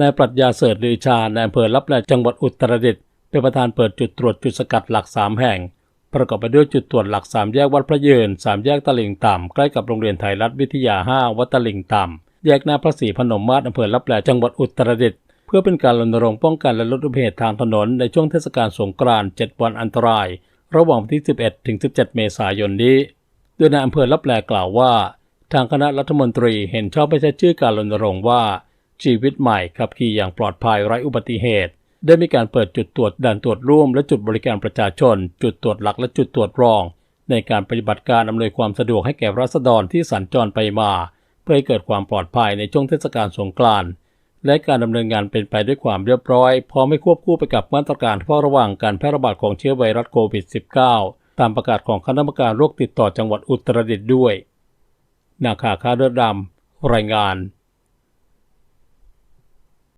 นายปรัชญาเสริฐลือชาในอำเภอลับแลจังหวัดอุตรดิตถ์เป็นประธานเปิดจุดตรวจจุดสกัดหลักสามแห่ง ประกอบไปด้วยจุดตรวจหลักสามแยกวัดพระเยืนสามแยกตลิ่งต่ำใกล้กับโรงเรียนไทยรัฐวิทยา 5 วัดตลิ่งต่ำแยกหน้าพระศรีพนมมาศอำเภอลับแลจังหวัดอุตรดิตถ์เพื่อเป็นการรณรงค์ป้องกันและลดอุบัติเหตุทางถนนในช่วงเทศกาลสงกรานต์7วันอันตราย ระหว่างวันที่ 11 ถึง 17 เมษายนนี้ โดยนายอำเภอลับแลกล่าวว่า ทางคณะรัฐมนตรีเห็นชอบไม่ใช้ชื่อการรณรงค์ว่า ชีวิตใหม่ขับขี่อย่างปลอดภัยไร้อุบัติเหตุ ได้มีการเปิดจุดตรวจด่านตรวจร่วมและจุดบริการประชาชน จุดตรวจหลักและจุดตรวจรอง ในการปฏิบัติการอำนวยความสะดวกให้แก่ราษฎรที่สัญจรไปมา เพื่อให้เกิดความปลอดภัยในช่วงเทศกาลสงกรานต์และการดำเนินงานเป็นไปด้วยความเรียบร้อย พร้อมไม่ควบคู่ไปกับมาตรการเฝ้าระวังการแพร่ระบาดของเชื้อไวรัสโควิด -19 ตามประกาศของคณะกรรมการโรคติดต่อจังหวัดอุตรดิตถ์ด้วย นาคาคาเลือดดำรายงาน